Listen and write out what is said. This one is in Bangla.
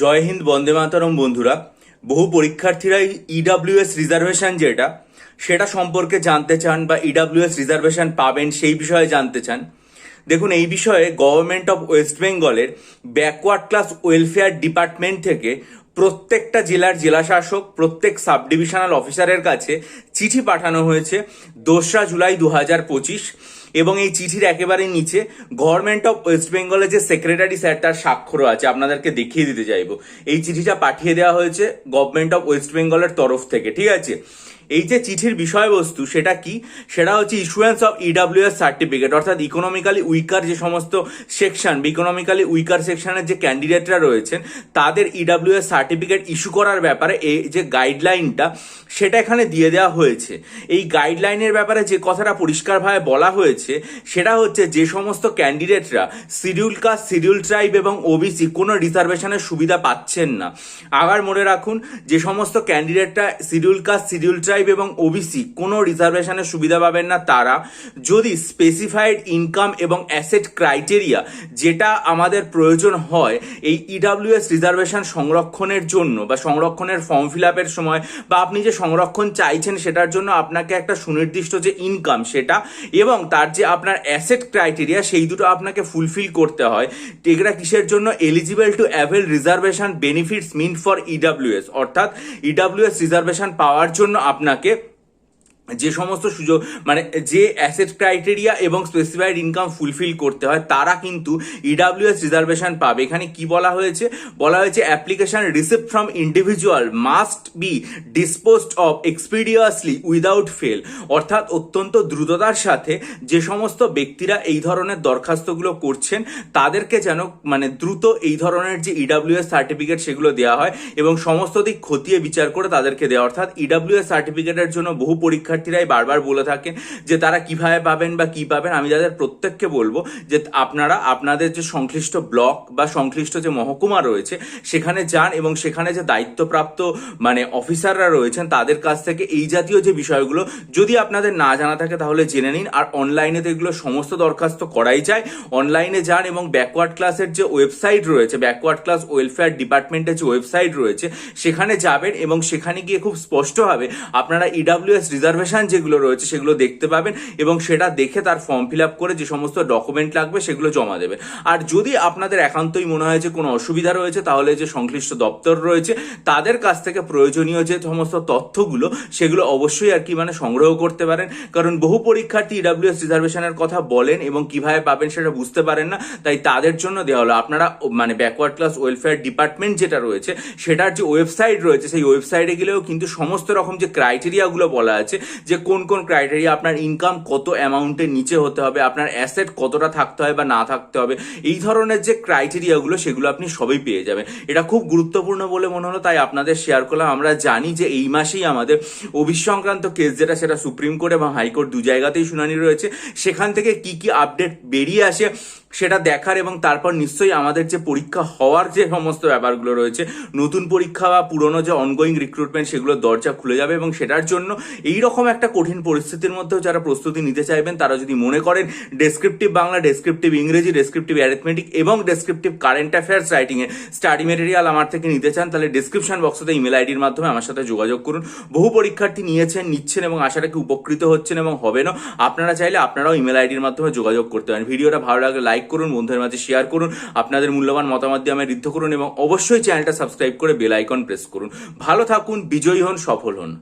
জয় হিন্দ বন্দে মাতরম বন্ধুরা, বহু পরীক্ষার্থীরা ইডাব্লিউএস রিজার্ভেশন যেটা, সেটা সম্পর্কে জানতে চান বা ইডাব্লিউএস রিজার্ভেশন পাবেন সেই বিষয়ে জানতে চান। দেখুন, এই বিষয়ে গভর্নমেন্ট অফ ওয়েস্ট বেঙ্গলের ব্যাকওয়ার্ড ক্লাস ওয়েলফেয়ার ডিপার্টমেন্ট থেকে প্রত্যেকটা জেলার জেলাশাসক, প্রত্যেক সাব ডিভিশনাল অফিসারের কাছে চিঠি পাঠানো হয়েছে দোসরা জুলাই দু হাজার পঁচিশ। এবং এই চিঠির একেবারে নিচে গভর্নমেন্ট অফ ওয়েস্ট বেঙ্গলের যে সেক্রেটারি স্যার তার স্বাক্ষরও আছে। আপনাদেরকে দেখিয়ে দিতে চাইব। এই চিঠিটা পাঠিয়ে দেওয়া হয়েছে গভর্নমেন্ট অফ ওয়েস্ট বেঙ্গলের তরফ থেকে, ঠিক আছে? এই যে চিঠির বিষয়বস্তু, সেটা কি? সেটা হচ্ছে ইস্যুয়েন্স অফ ইডাব্লিউএস সার্টিফিকেট অর্থাৎ ইকোনমিক্যালি উইকার যে সমস্ত সেকশন বা ইকোনমিক্যালি উইকার সেকশনের যে ক্যান্ডিডেটরা রয়েছেন, তাদের ইডাব্লিউএস সার্টিফিকেট ইস্যু করার ব্যাপারে এই যে গাইডলাইনটা সেটা এখানে দিয়ে দেওয়া হয়েছে। এই গাইডলাইনের ব্যাপারে যে কথাটা পরিষ্কারভাবে বলা হয়েছে সেটা হচ্ছে যে সমস্ত ক্যান্ডিডেটরা শিডিউল কাস্ট, শিডিউল ট্রাইব এবং ওবিসি কোনো রিজার্ভেশনের সুবিধা পাচ্ছেন না। আবার মনে রাখুন, যে সমস্ত ক্যান্ডিডেটরা শিডিউল কাস্ট, শিডিউল ট্রাইব এবং ওবিসি কোনো রিজার্ভেশনের সুবিধা পাবেন না, তারা যদি স্পেসিফাইড ইনকাম এবং অ্যাসেট ক্রাইটেরিয়া যেটা আমাদের প্রয়োজন হয়, এই ইডাব্লিউএস রিজার্ভেশন সংরক্ষণের জন্য বা সংরক্ষণের ফর্ম ফিল আপের সময় বা আপনি যে সংরক্ষণ চাইছেন সেটার জন্য আপনাকে একটা সুনির্দিষ্ট যে ইনকাম সেটা এবং তার যে আপনার অ্যাসেট ক্রাইটেরিয়া সেই দুটো আপনাকে ফুলফিল করতে হয়। এগুলা কিসের জন্য? Eligible to avail reservation benefits mean for EWS অর্থাৎ ইডাব্লিউএস রিজার্ভেশন পাওয়ার জন্য আপনাকে যে সমস্ত সুযোগ মানে যে অ্যাসেট ক্রাইটেরিয়া এবং স্পেসিফাইড ইনকাম ফুলফিল করতে হয়, তারা কিন্তু ইডাব্লিউএস রিজার্ভেশন পাবে। এখানে কি বলা হয়েছে? বলা হয়েছে application receive from individual must be disposed of expeditiously without fail অর্থাৎ অত্যন্ত দ্রুততার সাথে যে সমস্ত ব্যক্তিরা এই ধরনের দরখাস্তগুলো করছেন, তাদেরকে যেন মানে দ্রুত এই ধরনের যে ইডাব্লিউএস সার্টিফিকেট সেগুলো দেওয়া হয় এবং সমস্ত দিক খতিয়ে বিচার করে তাদেরকে দেওয়া অর্থাৎ ইডাব্লিউএস সার্টিফিকেটের জন্য বহু পরীক্ষার্থীরাই বারবার বলে থাকেন যে তারা কীভাবে পাবেন বা কি পাবেন, আমি তাদের প্রত্যেককে বলব যে আপনারা আপনাদের যে সংশ্লিষ্ট ব্লক বা সংশ্লিষ্ট যে মহকুমা রয়েছে, সেখানে যান এবং সেখানে যে দায়িত্বপ্রাপ্ত মানে অফিসাররা রয়েছেন, তাদের কাছ থেকে এই জাতীয় যে বিষয়গুলো যদি আপনাদের না জানা থাকে তাহলে জেনে নিন। আর অনলাইনে তো এগুলো সমস্ত দরখাস্ত করাই যায়। অনলাইনে যান এবং ব্যাকওয়ার্ড ক্লাসের যে ওয়েবসাইট রয়েছে ব্যাকওয়ার্ড ক্লাস ওয়েলফেয়ার ডিপার্টমেন্টের যে ওয়েবসাইট রয়েছে, সেখানে যাবেন এবং সেখানে গিয়ে খুব স্পষ্টভাবে আপনারা ইডাব্লিউএস রিজার্ভেশন যেগুলো রয়েছে সেগুলো দেখতে পাবেন এবং সেটা দেখে তার ফর্ম ফিল আপ করে যে সমস্ত ডকুমেন্ট লাগবে সেগুলো জমা দেবেন। আর যদি আপনাদের একান্তই মনে হয় যে কোনো অসুবিধা রয়েছে, তাহলে যে সংশ্লিষ্ট দপ্তর রয়েছে, তাদের কাছ থেকে প্রয়োজনীয় যে সমস্ত তথ্যগুলো, সেগুলো অবশ্যই আর কি মানে সংগ্রহ করতে পারেন। কারণ বহু পরীক্ষার্থী ইডাব্লিউএস রিজার্ভেশনের কথা বলেন এবং কীভাবে পাবেন সেটা বুঝতে পারেন না। তাই তাদের জন্য দেওয়া হলো। আপনারা মানে ব্যাকওয়ার্ড ক্লাস ওয়েলফেয়ার ডিপার্টমেন্ট যেটা রয়েছে, সেটার যে ওয়েবসাইট রয়েছে, সেই ওয়েবসাইটে গেলেও কিন্তু সমস্ত রকম যে ক্রাইটেরিয়াগুলো বলা আছে যে কোন কোন ক্রাইটেরিয়া আপনার ইনকাম কত অ্যামাউন্টের নিচে হতে হবে, আপনার অ্যাসেট কতটা থাকতে হবে বা না থাকতে হবে, এই ধরনের যে ক্রাইটেরিয়াগুলো সেগুলো আপনি সবই পেয়ে যাবেন। এটা খুব গুরুত্বপূর্ণ বলে মনে হলো, তাই আপনাদের শেয়ার করলাম। আমরা জানি যে এই মাসেই আমাদের অভিষ সংক্রান্ত কেস যেটা, সেটা সুপ্রিম কোর্ট এবং হাইকোর্ট দু জায়গাতেই শুনানি রয়েছে। সেখান থেকে কি কি আপডেট বেরিয়ে আসে সেটা দেখার এবং তারপর নিশ্চয়ই আমাদের যে পরীক্ষা হওয়ার যে সমস্ত ব্যাপারগুলো রয়েছে, নতুন পরীক্ষা বা পুরনো যে অনগোয়িং রিক্রুটমেন্ট সেগুলোর দরজা খুলে যাবে এবং সেটার জন্য এই রকম একটা কঠিন পরিস্থিতির মধ্যেও যারা প্রস্তুতি নিতে চাইবেন, তারা যদি মনে করেন ডেসক্রিপটিভ বাংলা ডেসক্রিপটিভ ইংরেজি ডেসক্রিপটিভ অ্যারিথমেটিক এবং ডেসক্রিপটিভ কারেন্ট অ্যাফেয়ার্স রাইটিংয়ে স্টাডি মেটেরিয়াল আমার থেকে নিতে চান, তাহলে ডিসক্রিপশন বক্সতে ইমেল আইডির মাধ্যমে আমার সাথে যোগাযোগ করুন। বহু পরীক্ষার্থী নিয়েছেন, নিচ্ছেন এবং আশা রাখি উপকৃত হচ্ছেন এবং হবেনও। আপনারা চাইলে আপনারাও ইমেল আইডির মাধ্যমে যোগাযোগ করতে পারেন। ভিডিওটা ভালো লাগলে লাইক করুন, বন্ধুদের মাঝে শেয়ার করুন, আপনাদের মূল্যবান মতামত দিয়ে আমায় ঋদ্ধ করুন এবং অবশ্যই চ্যানেলটা সাবস্ক্রাইব করে বেল আইকন প্রেস করুন। ভালো থাকুন, বিজয়ী হন, সফল হন।